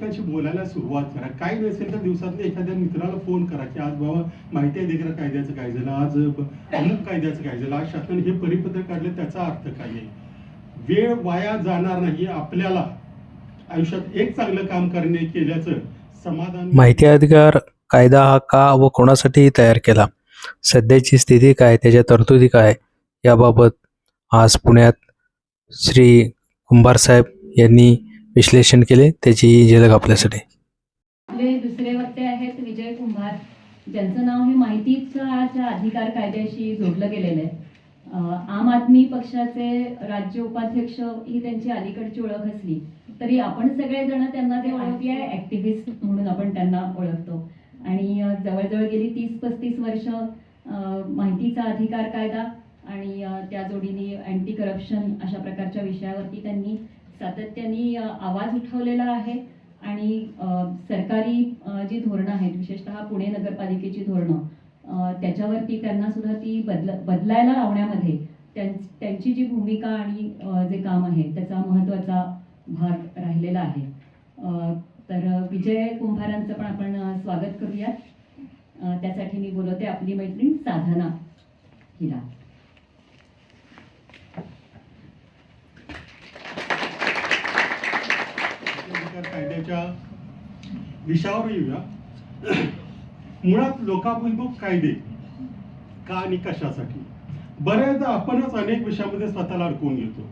एकमेकांशी बोलायला सुरुवात करा. काही नसेल तर दिवसातल्या एखाद्या मित्राला फोन करा की आज बाबा माहिती आहे देखील कायद्याचं काय झालं. आज अमुक कायद्याचं काय झालं. आज शासनाने हे परिपत्रक काढलं त्याचा अर्थ काय आहे? वेळ वाया जाणार नाही. आपल्याला आयुष्यात एक चांगलं काम करणे केल्याचं समाधान माहिती अधिकार कायदा हा का व कोणासाठी तयार केला? सध्याची स्थिती काय? त्याच्या तरतुदी काय? याबाबत आज पुण्यात श्री कुंभार साहेब यांनी विश्लेषण केले त्याची झलक आपल्यासाठी. आपले दुसरे वक्ते आहेत विजय कुंभार. ज्यांचं नाव हे माहितीच्या अधिकार कायद्याशी जोडलं गेलेलं आहे. आम आदमी पक्षाचे राज्य उपाध्यक्ष ही त्यांची अलीकडची ओळख असली तरी आपण सगळेजण त्यांना ते आर ऍक्टिव्हिस्ट म्हणून आपण त्यांना ओळखतो. आणि जवळजवळ गेली तीस पस्तीस वर्ष माहितीचा अधिकार कायदा आणि त्या जोडीने अँटी करप्शन अशा प्रकारच्या विषयावरती त्यांनी सातत्याने आवाज उठवलेला आहे आणि सरकारी जी धोरणं आहेत विशेषतः पुणे नगरपालिकेची धोरणं त्याच्यावरती त्यांना सुद्धा ती बदल बदलायला लावण्यामध्ये त्यां- त्यांची जी भूमिका आणि जे काम आहे त्याचा महत्त्वाचा भाग राहिलेला आहे. तर विजय कुंभारांचं पण आपण स्वागत करूयात. त्यासाठी मी बोलवते आपली मैत्रीण साधना हिरा. अधिकार कायद्याच्या विषयावर येऊया. मुळात लोकाभिमुख कायदे का आणि कशासाठी? बऱ्याचदा आपणच अनेक विषयामध्ये स्वतःला अडकवून घेतो.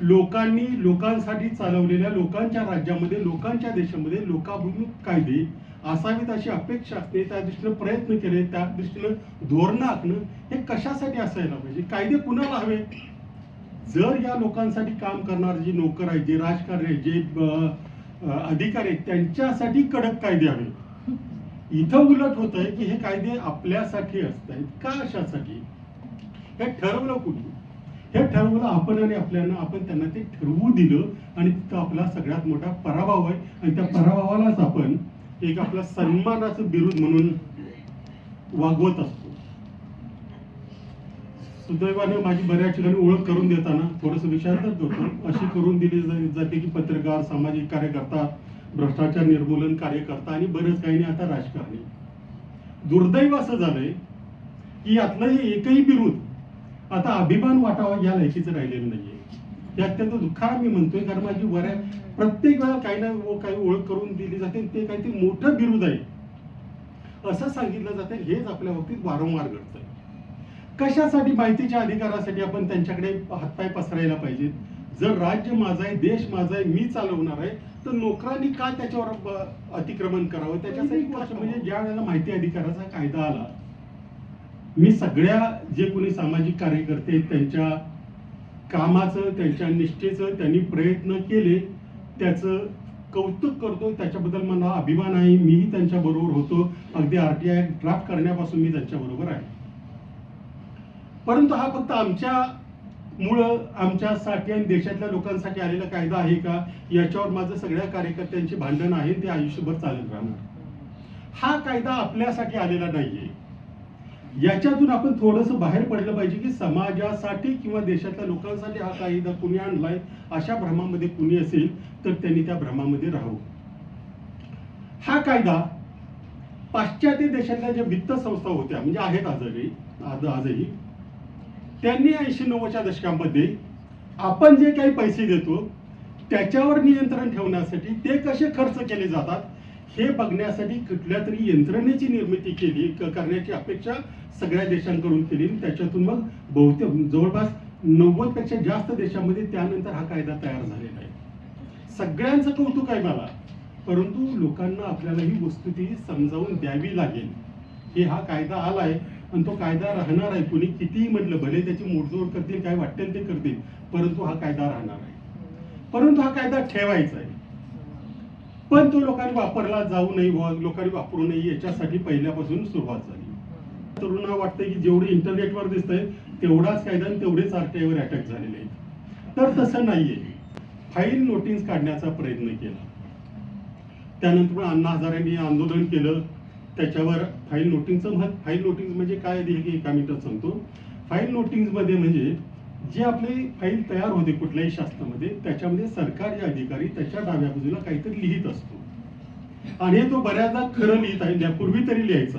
लोकांनी लोकांसाठी चालवलेल्या लोकांच्या राज्यामध्ये लोकांच्या देशामध्ये लोकाभिमुख कायदे असावीत अशी अपेक्षा असते. त्या दृष्टीनं प्रयत्न केले त्या दृष्टीनं धोरणं आखणं हे कशासाठी असायला पाहिजे? कायदे कुणाला हवे जर या लोकांसाठी काम करणारे जे नोकर आहेत जे राजकारणी आहेत जे अधिकारी आहेत त्यांच्यासाठी कडक कायदे हवे इथं उलट होत आहे की हे कायदे आपल्यासाठी असत आहेत का अशासाठी? हे ठरवलं कुणी? हे ठरवलं आपण आणि आपल्याला आपण त्यांना ते ठरवू दिलं आणि तिथं आपला सगळ्यात मोठा पराभव आहे. आणि त्या पराभवालाच आपण एक आपला सन्मानाचं बिरुद म्हणून वागवत असतो. सुदैवाने माझी बऱ्याच ठिकाणी ओळख करून देताना थोडस विचारतात करतो अशी करून दिली जाते की पत्रकार सामाजिक कार्यकर्ता भ्रष्टाचार निर्मूलन कार्यकर्ता आणि बरेच काही नाही आता राजकारणी. दुर्दैव असं झालंय की यातलं हे एकही बिरुद आता अभिमान वाटावा या लायकीचं राहिलेलं नाहीये. हे अत्यंत दुःखानं मी म्हणतोय कारण माझी बऱ्या प्रत्येक वेळा काही ना काही ओळख करून दिली जाते ते काहीतरी मोठं बिरुद आहे. असं सांगितलं जातं हेच आपल्या बाबतीत वारंवार घडतंय. कशासाठी माहितीच्या अधिकारासाठी आपण त्यांच्याकडे हातपाय पसरायला पाहिजेत जर राज्य माझं आहे देश माझा आहे मी चालवणार आहे तर नोकरांनी का त्याच्यावर अतिक्रमण करावं? त्याच्यासाठी गोष्ट म्हणजे ज्या वेळेला माहिती अधिकाराचा कायदा आला मी सगळ्या जे कोणी सामाजिक कार्यकर्ते त्यांच्या कामाचं त्यांच्या निष्ठेचं त्यांनी प्रयत्न केले त्याचं कौतुक करतो त्याच्याबद्दल मला अभिमान आहे मीही त्यांच्या बरोबर होतो. अगदी आरटीआय ड्राफ्ट करण्यापासून मी त्यांच्या बरोबर आहे. परंतु हा फक्त आमच्या मुळं आमच्यासाठी आणि देशातल्या लोकांसाठी आलेला कायदा आहे का? याच्यावर माझं सगळ्या कार्यकर्त्यांची भांडण आहे ते आयुष्यभर चालत राहणार. हा कायदा आपल्यासाठी आलेला नाहीये. याच्यातून आपण थोडंसं बाहेर पडलं पाहिजे की समाजासाठी किंवा देशातल्या लोकांसाठी हा कायदा कुणी आणलाय अशा भ्रमामध्ये कुणी असेल तर त्यांनी त्या भ्रमामध्ये राहावं. हा कायदा पाश्चात्य देशातल्या ज्या वित्त संस्था होत्या म्हणजे आहेत आजही आज आजही त्यांनी ऐंशी नव्वदच्या दशकामध्ये आपण जे काही पैसे देतो त्याच्यावर नियंत्रण ठेवण्यासाठी ते कसे खर्च केले जातात हे बघण्यासाठी कुठल्या तरी यंत्रणेची निर्मिती केली करण्याची अपेक्षा सगळ्या देशांकडून केली. आणि त्याच्यातून मग बहुतेक जवळपास नव्वदपेक्षा जास्त देशामध्ये त्यानंतर हा कायदा तयार झालेला आहे. सगळ्यांचं कौतुक आहे मला परंतु लोकांना आपल्याला ही वस्तुस्थिती समजावून द्यावी लागेल. हे हा कायदा आलाय. आणि तो कायदा राहणार आहे. कुणी कितीही म्हटलं भले त्याची मोडजोड करतील काय वाटेल ते करतील परंतु हा कायदा राहणार आहे. परंतु हा कायदा ठेवायचा आहे. पण तो लोकांनी वापरला जाऊ नये लोकांनी वापरू नये याच्यासाठी पहिल्यापासून सुरुवात झाली. तरुणांना वाटतं की जेवढे इंटरनेटवर दिसतंय तेवढाच कायदा आणि तेवढेच आरटीआयवर अटॅक झालेले आहेत. तर तसं नाहीये. फाईल नोटीस काढण्याचा प्रयत्न केला. त्यानंतर अण्णा हजारांनी आंदोलन केलं. त्याच्यावर फाईल नोटिंगचं महत्त्व फाईल नोटिंग म्हणजे काय आधी हे एका मिनिटात सांगतो. फाईल नोटिंगमध्ये म्हणजे जे आपले फाईल तयार होते कुठल्याही शास्त्रामध्ये त्याच्यामध्ये सरकारी अधिकारी त्याच्या डाव्या बाजूला काहीतरी लिहित असतो. आणि तो बऱ्याचदा खरं लिहित आहे पूर्वी तरी लिहायचा.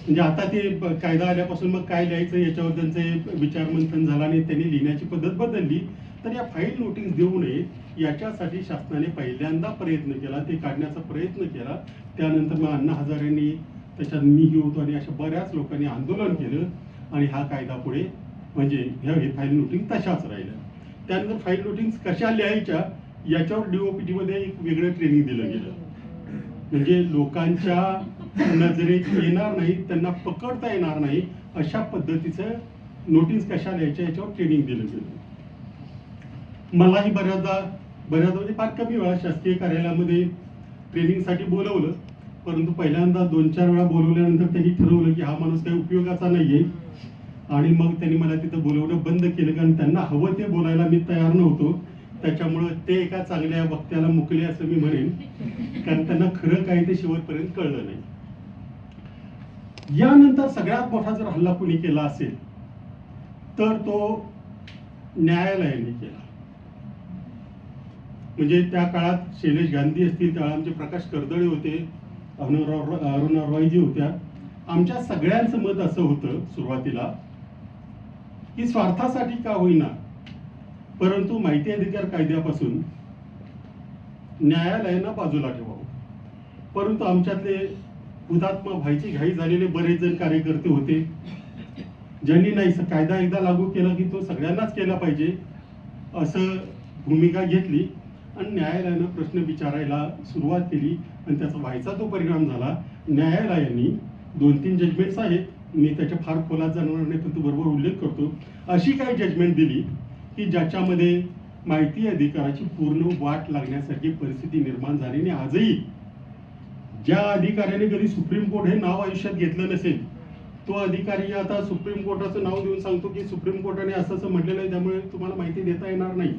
म्हणजे आता ते कायदा आल्यापासून मग काय लिहायचं याच्यावर त्यांचे विचारमंथन झाला आणि त्यांनी लिहिण्याची पद्धत बदलली तर या फाईल नोटीस देऊ नये याच्यासाठी शासनाने पहिल्यांदा प्रयत्न केला ते काढण्याचा प्रयत्न केला. त्यानंतर मग अण्णा हजारेंनी त्याच्यात मी होतो आणि अशा बऱ्याच लोकांनी आंदोलन केलं. आणि हा कायदा पुढे म्हणजे ह्या हे फाईल नोटिंग तशाच राहिल्या. त्यानंतर फाईल लुटिंग कशा लिहायच्या याच्यावर डीओपीटी मध्ये एक वेगळं ट्रेनिंग दिलं गेलं. म्हणजे लोकांच्या नजरेत येणार नाही त्यांना पकडता येणार नाही अशा पद्धतीचं नोटीस कशा लिहायच्या याच्यावर ट्रेनिंग दिलं गेलं. मलाही बऱ्याचदा बऱ्याच म्हणजे फार कमी वेळा शासकीय कार्यालयामध्ये ट्रेनिंगसाठी बोलवलं परंतु पहिल्यांदा दोन चार वेळा बोलवल्यानंतर त्यांनी ठरवलं की हा माणूस काही उपयोगाचा नाही आहे आणि मग त्यांनी मला तिथं बोलवणं बंद केलं कारण त्यांना हवं ते बोलायला मी तयार नव्हतो. त्याच्यामुळं ते एका चांगल्या वक्त्याला मुकले असं मी म्हणेन कारण त्यांना खरं काही ते शेवटपर्यंत कळलं नाही. यानंतर सगळ्यात मोठा जर हल्ला कुणी केला असेल तर तो न्यायालयाने केला. म्हणजे त्या काळात शैलेश गांधी असतील त्यावेळेला आमचे प्रकाश कर्दळे होते अरुणा अरुणा रॉयजी होत्या. आमच्या सगळ्यांचं मत असं होतं सुरुवातीला की स्वार्थासाठी का होईना परंतु माहिती अधिकार कायद्यापासून न्यायालयानं बाजूला ठेवावं. परंतु आमच्यातले हुतात्मा व्हायची घाई झालेले बरेच जण कार्यकर्ते होते ज्यांनी नाही कायदा एकदा लागू केला की तो सगळ्यांनाच केला पाहिजे असं भूमिका घेतली. आणि न्यायालयानं प्रश्न विचारायला सुरुवात केली आणि त्याचा व्हायचा तो परिणाम झाला. न्यायालयाने दोन तीन जजमेंट्स आहेत. मी त्याच्या फार खोलात जाणार नाही पण तू बरोबर उल्लेख करतो. अशी काही जजमेंट दिली की ज्याच्यामध्ये माहिती अधिकाराची पूर्ण वाट लागण्यासारखी परिस्थिती निर्माण झाली आणि आजही ज्या अधिकाऱ्याने कधी सुप्रीम कोर्ट हे नाव आयुष्यात घेतलं नसेल तो अधिकारी आता सुप्रीम कोर्टाचं नाव देऊन सांगतो की सुप्रीम कोर्टाने असं असं म्हटलेलं आहे त्यामुळे तुम्हाला माहिती देता येणार नाही.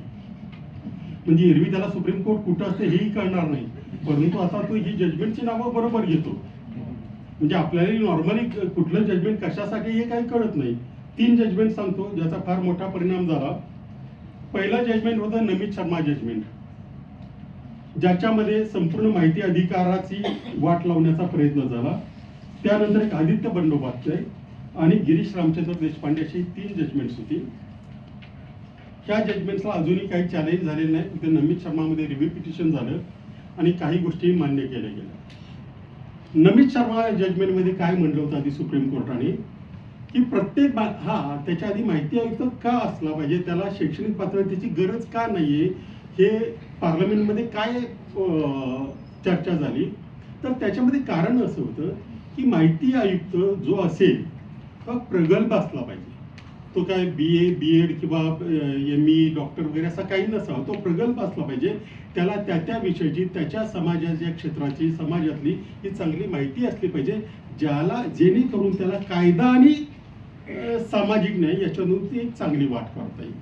म्हणजे एरवी त्याला सुप्रीम कोर्ट कुठं असते हेही कळणार नाही. परंतु आता तो ही जजमेंटची नावं बरोबर घेतो. म्हणजे आपल्याला नॉर्मली कुठलं जजमेंट कशासाठी हे काही कळत नाही. तीन जजमेंट सांगतो ज्याचा फार मोठा परिणाम झाला. पहिला जजमेंट होता नमित शर्मा जजमेंट ज्याच्यामध्ये संपूर्ण माहिती अधिकाराची वाट लावण्याचा प्रयत्न झाला. त्यानंतर एक आदित्य बंडोपाध्याय आणि गिरीश रामचंद्र देशपांडे अशी तीन जजमेंट्स होती. ह्या जजमेंट्सला अजूनही काही चॅलेंज झाले नाही. फक्त नमित शर्मामध्ये रिव्ह्यू पिटिशन झालं आणि काही गोष्टी मान्य केल्या गेल्या. नमित शर्मा जजमेंटमध्ये काय म्हणलं होतं आधी सुप्रीम कोर्टाने? की प्रत्येक बा हा त्याच्या आधी माहिती आयुक्त का असला पाहिजे? त्याला शैक्षणिक पात्रतेची गरज का नाही आहे हे पार्लमेंटमध्ये काय चर्चा झाली? तर त्याच्यामध्ये कारण असं होतं की माहिती आयुक्त जो असेल तो प्रगल्भ असला पाहिजे. तो काय बी ए बी एड किंवा एम ई डॉक्टर वगैरे असा काही नसावा. तो प्रगल्भ असला पाहिजे. त्याला त्या त्या विषयाची त्याच्या समाजाच्या क्षेत्राची समाजातली ही चांगली माहिती असली पाहिजे ज्याला जेणेकरून त्याला कायदा आणि सामाजिक न्याय याच्यातून ती एक चांगली वाट काढता येईल.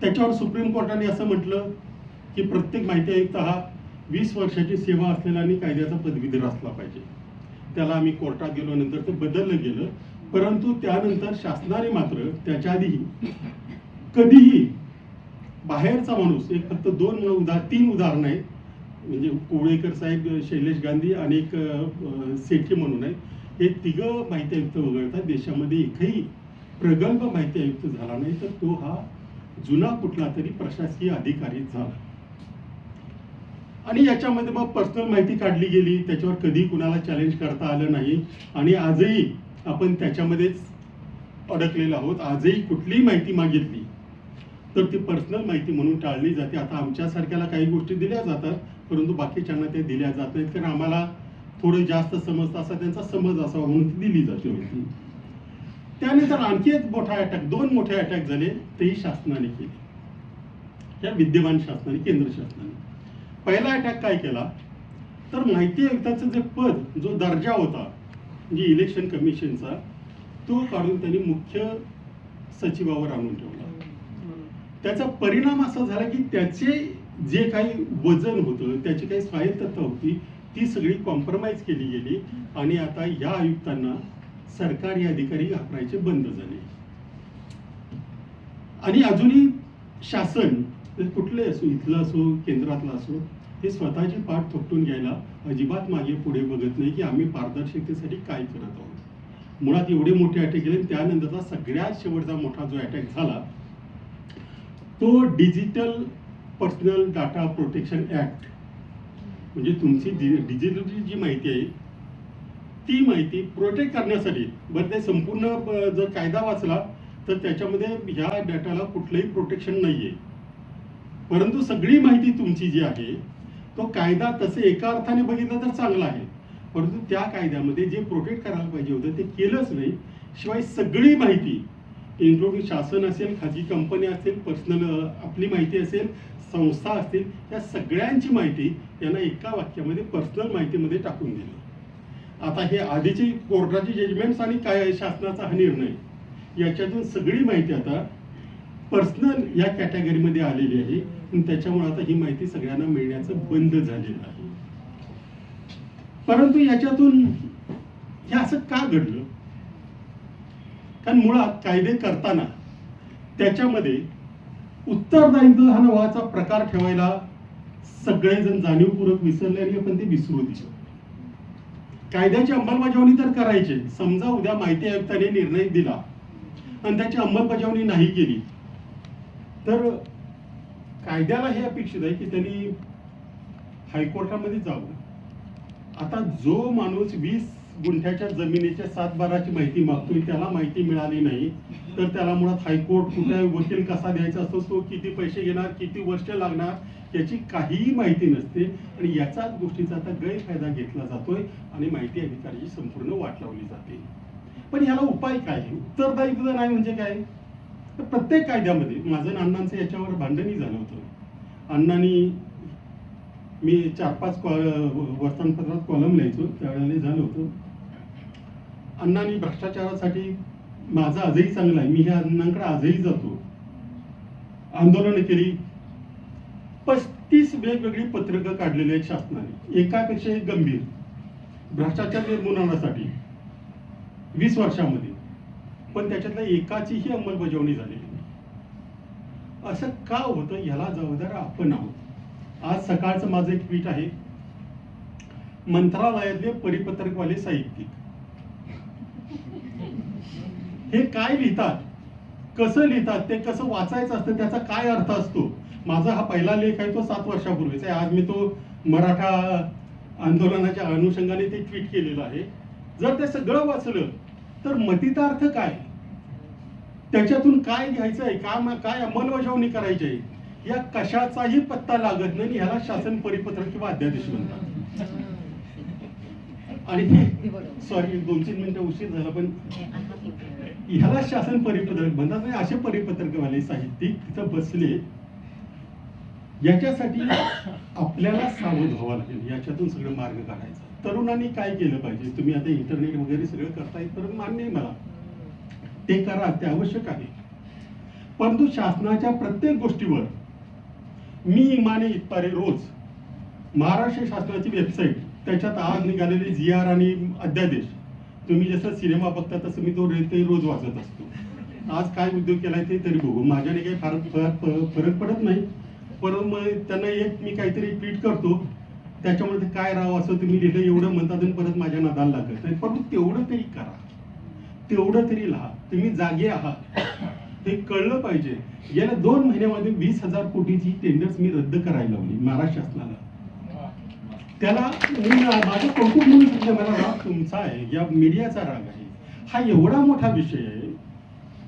त्याच्यावर सुप्रीम कोर्टाने असं म्हटलं की प्रत्येक माहिती आयुक्त हा वीस वर्षाची सेवा असलेला आणि कायद्याचा पदवीधर असला पाहिजे. त्याला आम्ही कोर्टात गेलो नंतर ते बदललं गेलं. परंतु त्यानंतर शासनाने मात्र त्याच्या आधीही कधीही बाहेरचा माणूस एक फक्त दोन उदा तीन उदाहरणं आहेत. म्हणजे कोवळेकर साहेब शैलेश गांधी आणि एक सेठी म्हणून आहेत हे तिघं माहिती आयुक्त वगळता देशामध्ये एकही प्रगल्भ माहिती आयुक्त झाला नाही तर तो हा जुना कुठला तरी प्रशासकीय अधिकारी झाला. आणि याच्यामध्ये मग पर्सनल माहिती काढली गेली त्याच्यावर कधी कुणाला चॅलेंज करता आलं नाही. आणि आजही आपण त्याच्यामध्येच अडकलेलो आहोत. आजही कुठलीही माहिती मागितली तर ती पर्सनल माहिती म्हणून टाळली जाते. आता आमच्यासारख्याला काही गोष्टी दिल्या जातात परंतु बाकीच्यांना त्या दिल्या जात नाहीत. कारण आम्हाला थोडं जास्त समजतं असा त्यांचा समज असावा म्हणून ती दिली जाते. होती त्यानंतर आणखी एक मोठा अटॅक दोन मोठे अटॅक झाले तेही शासनाने केले. या विद्यमान शासनाने केंद्र शासनाने. पहिला अटॅक काय केला? तर माहिती आयुक्ताचं जे पद जो दर्जा होता म्हणजे इलेक्शन कमिशनचा तो काढून त्यांनी मुख्य सचिवावर आणून ठेवला. त्याचा परिणाम असा झाला की त्याचे जे काही वजन होतं त्याची काही स्वायत्तता होती ती सगळी कॉम्प्रोमाइज केली गेली आणि आता या आयुक्तांना सरकारी अधिकारी घाबरायचे बंद झाले. आणि अजूनही शासन कुठले असो इथलं असो केंद्रातलं असो हे स्वतःची पाठ थोपटून घ्यायला अजिबात मागे पुढे बघत नाही की आम्ही पारदर्शकतेसाठी काय करत आहोत. मुळात एवढे मोठे अटॅक केले त्यानंतरचा सगळ्यात शेवटचा मोठा जो अटॅक झाला तो digital personal data protection act म्हणजे तुमची डिजिटल जी माहिती आहे ती माहिती प्रोटेक्ट करण्यासाठी बरं ते संपूर्ण जर कायदा वाचला तर त्याच्यामध्ये ह्या डाटाला कुठलंही प्रोटेक्शन नाही आहे परंतु सगळी माहिती तुमची जी आहे तो कायदा तसे एका अर्थाने बघितला तर चांगला आहे. परंतु त्या कायद्यामध्ये जे प्रोटेक्ट करायला पाहिजे होतं ते केलंच नाही. शिवाय सगळी माहिती इन्क्लुडिंग शासन असेल खाजगी कंपनी असेल पर्सनल आपली माहिती असेल संस्था असतील त्या सगळ्यांची माहिती यांना एका वाक्यामध्ये पर्सनल माहितीमध्ये टाकून दिली. आता हे आधीचे कोर्टाचे जजमेंट्स आणि काय शासनाचा हा निर्णय. याच्यातून सगळी माहिती आता पर्सनल या कॅटेगरीमध्ये आलेली आहे. त्याच्यामुळे आता ही माहिती सगळ्यांना मिळण्याचं बंद झालेलं आहे. परंतु याच्यातून हे असं का घडलं? कारण मुळात कायदे करताना त्याच्यामध्ये उत्तरदायित्व हा नावाचा प्रकार ठेवायला सगळेजण जाणीवपूर्वक विसरले आणि आपण ते विसरू दिलं. कायद्याची अंमलबजावणी तर करायचे. समजा उद्या माहिती आयुक्ताने निर्णय दिला आणि त्याची अंमलबजावणी नाही केली तर कायद्याला हे अपेक्षित आहे की त्यांनी हायकोर्टामध्ये जावं. आता जो माणूस वीस गुंठ्याच्या जमिनीच्या सात बाराची माहिती मागतोय त्याला माहिती मिळाली नाही तर त्याला मुळात हायकोर्ट कुठे वकील कसा द्यायचा असतो तो किती पैसे घेणार किती वर्ष लागणार याची काहीही माहिती नसते. आणि याचाच गोष्टीचा आता गैरफायदा घेतला जातोय आणि माहिती अधिकाराची संपूर्ण वाट लावली जाते. पण याला उपाय काय? उत्तरदायित्व नाही म्हणजे काय? तर प्रत्येक कायद्यामध्ये माझं अण्णांचं याच्यावर भांडणही झालं होतं. अण्णांनी मी चार पाच कॉ वर्तमानपत्रात कॉलम लिहायचो त्यावेळेला झालं होतं. अण्णांनी भ्रष्टाचारासाठी माझं आजही चांगलं आहे. मी ह्या अण्णांकडे आजही जातो. आंदोलन केली. पस्तीस वेगवेगळी पत्रकं काढलेली आहेत शासनाने. एकापेक्षा एक गंभीर. भ्रष्टाचार निर्मूलनासाठी. वीस वर्षामध्ये. पण त्याच्यातल्या एकाचीही अंमलबजावणी झालेली असं का होतं ह्याला जबाबदार आपण आहोत? आज सकाळचं माझं एक ट्विट आहे. मंत्रालयातले परिपत्रकवाले साहित्यिक. हे काय लिहितात? कसं लिहितात? ते कसं वाचायचं असतं? त्याचा काय अर्थ असतो? माझा हा पहिला लेख आहे तो सात वर्षापूर्वीचा आहे. आज मी तो मराठा आंदोलनाच्या अनुषंगाने ते ट्विट केलेलं आहे. जर ते सगळं वाचलं तर मतीचा अर्थ काय? त्याच्यातून काय घ्यायचं आहे? काय काय अंमलबजावणी करायची आहे? या कशाचाही पत्ता लागत नाही ह्याला शासन परिपत्रक किंवा अध्यादेश म्हणतात. आणि सॉरी दोन तीन मिनिटं उशीर झाला पण ह्याला शासन परिपत्रक म्हणतात नाही असे परिपत्रकवाले साहित्यिक तिथं बसले. याच्यासाठी आपल्याला सावध व्हावं लागेल. याच्यातून सगळं मार्ग काढायचा. तरुणांनी काय केलं पाहिजे? तुम्ही आता इंटरनेट वगैरे सगळं करताय तर मान्य आहे मला. ते करा ते आवश्यक आहे. परंतु शासनाच्या प्रत्येक गोष्टीवर मी इमाने इतपारे रोज महाराष्ट्र शासनाची वेबसाईट त्याच्यात आज निघालेले जी आर आणि अध्यादेश. तुम्ही जसं सिनेमा बघता तसं मी तो रे- ते रोज वाचत असतो. आज काय उद्योग केलाय ते तरी बघू. माझ्याने काही फार फरक पडत नाही. परंतु मग त्यांना एक मी काहीतरी ट्विट करतो त्याच्यामुळे ते काय राहावं असं तुम्ही लिहिलं एवढं म्हणतात आणि परत माझ्या नादाला लागत नाही परंतु तेवढं तरी करा. तेवढं तरी लहा. तुम्ही जागे आहात. हे कळलं पाहिजे. गेल्या दोन महिन्यामध्ये वीस हजार कोटीची टेंडर्स मी रद्द करायला लावली महाराष्ट्र शासनाला. त्याला मी माझं कौतुक म्हणून सांगितलं मला राग तुमचा आहे. या मीडियाचा राग आहे. हा एवढा मोठा विषय आहे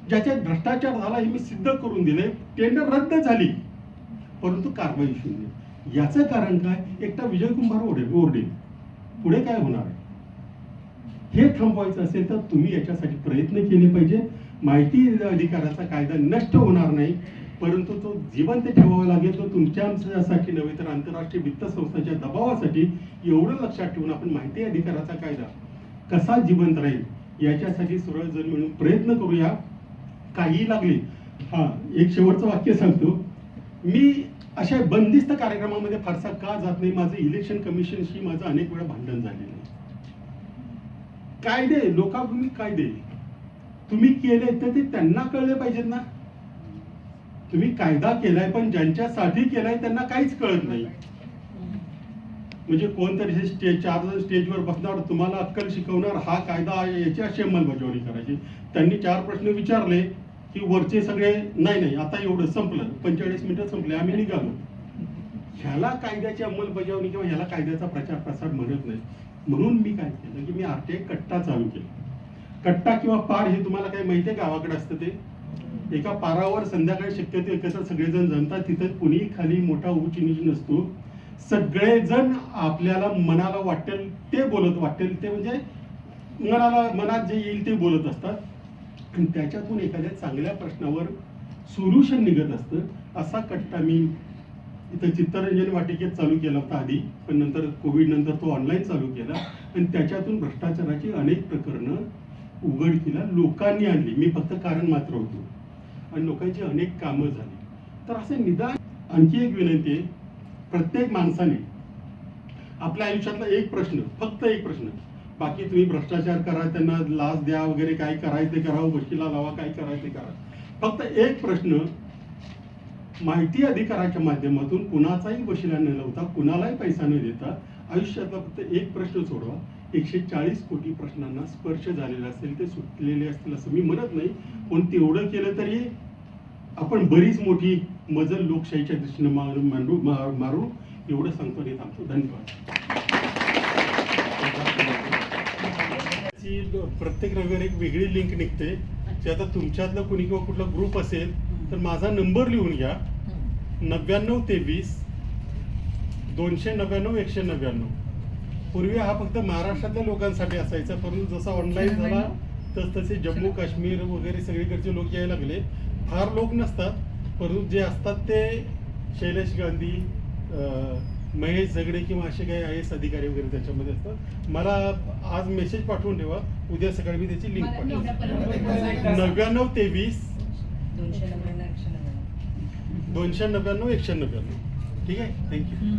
ज्याच्यात भ्रष्टाचार झाला हे मी सिद्ध करून दिले टेंडर रद्द झाली. परंतु कारवाई शून्य याचं कारण काय? एकटा विजयकुमार ओढे ओरडे. पुढे काय होणार? आहे हे थांबवायचं असेल तर तुम्ही याच्यासाठी प्रयत्न केले पाहिजे. माहिती अधिकाराचा कायदा नष्ट होणार नाही परंतु तो जिवंत ठेवावा लागेल. तो तुमच्यासाठी नव्हे तर आंतरराष्ट्रीय वित्त संस्थांच्या दबावासाठी एवढं लक्षात ठेवून आपण माहिती अधिकाराचा कायदा कसा जिवंत राहील याच्यासाठी सर्वजण मिळून प्रयत्न करूया. काही लागले. हा एक शेवटचं वाक्य सांगतो. मी अशा बंदिस्त कार्यक्रमामध्ये फारसा का जात नाही? माझं इलेक्शन कमिशनशी माझं अनेक वेळा भांडण झालेलं आहे. कायदे लोकाभिमुख कायदे. तुम्ही केले तर ते त्यांना कळले पाहिजेत ना. तुम्ही कायदा केलाय पण ज्यांच्यासाठी केलाय त्यांना काहीच कळत नाही. म्हणजे कोणतरी हे स्टेज चार जण स्टेजवर बसणार तुम्हाला अक्कल शिकवणार हा कायदा याची अशी अंमलबजावणी करायची. त्यांनी चार प्रश्न विचारले की वरचे सगळे नाही नाही आता एवढं संपलं. पंचेचाळीस मिनिटं संपले आम्ही निघालो. ह्याला कायद्याची अंमलबजावणी किंवा ह्याला कायद्याचा प्रचार प्रसार म्हणत नाही. म्हणून मी काय केलं की मी आरटीआय कट्टा चालू केला. कट्टा किंवा पार हे तुम्हाला काही माहिती आहे गावाकडे असतं ते? एका पारावर संध्याकाळी शक्यते एकत्र सगळेजण जमतात. तिथं कुणी खाली मोठा उंच निच नसतो. सगळेजण आपल्याला मनाला वाटेल ते बोलत वाटेल ते म्हणजे मनाला मनात जे येईल ते बोलत असतात. आणि त्याच्यातून एखाद्या चांगल्या प्रश्नावर सोल्युशन निघत असतं असा कट्टा मी इथं चित्तरंजन वाटिकेत चालू केला होता आधी पण नंतर कोविड नंतर तो ऑनलाईन चालू केला. आणि त्याच्यातून भ्रष्टाचाराची अनेक प्रकरणं उघडकीला लोकांनी आणली. मी फक्त कारण मात्र होतो. आणि लोकांची अनेक कामं झाली. तर असे निदान आणखी एक विनंती आहे. प्रत्येक माणसाने आपल्या आयुष्यातला एक प्रश्न फक्त एक प्रश्न बाकी तुम्ही भ्रष्टाचार करा त्यांना लाच द्या वगैरे काय करायचं करा वकिला लावा काय करायचं करा. फक्त एक प्रश्न माहिती अधिकाराच्या माध्यमातून कुणाचाही वशिला न लावता कुणालाही पैसा न देता आयुष्यातला फक्त एक प्रश्न सोडवा. एकशे चाळीस कोटी प्रश्नांना स्पर्श झालेला असेल ते सुटलेले असतील असं मी म्हणत नाही. पण तेवढं केलं तरी आपण बरीच मोठी मजल लोकशाहीच्या दृष्टीने मारू मांडू मारू. एवढं सांगतो आणि थांबतो. धन्यवाद. ची प्रत्येक रविवारी एक वेगळी लिंक निघते. ते आता तुमच्यातलं कुणी किंवा कुठला ग्रुप असेल तर माझा नंबर लिहून घ्या. नव्याण्णव तेवीस दोनशे नव्याण्णव एकशे नव्याण्णव. पूर्वी हा फक्त महाराष्ट्रातल्या लोकांसाठी असायचा परंतु जसा ऑनलाईन झाला तस तसे जम्मू काश्मीर वगैरे सगळीकडचे लोक यायला लागले. फार लोक नसतात परंतु जे असतात ते शैलेश गांधी महेश झगडे किंवा असे काही आय एस अधिकारी वगैरे त्याच्यामध्ये असतात. मला आज मेसेज पाठवून ठेवा. उद्या सकाळी मी त्याची लिंक पाठवतो. नव्याण्णव तेवीस. दोनशे नव्याण्णव एकशे नव्याण्णव. दोनशे नव्याण्णव एकशे नव्याण्णव. ठीक आहे? थँक्यू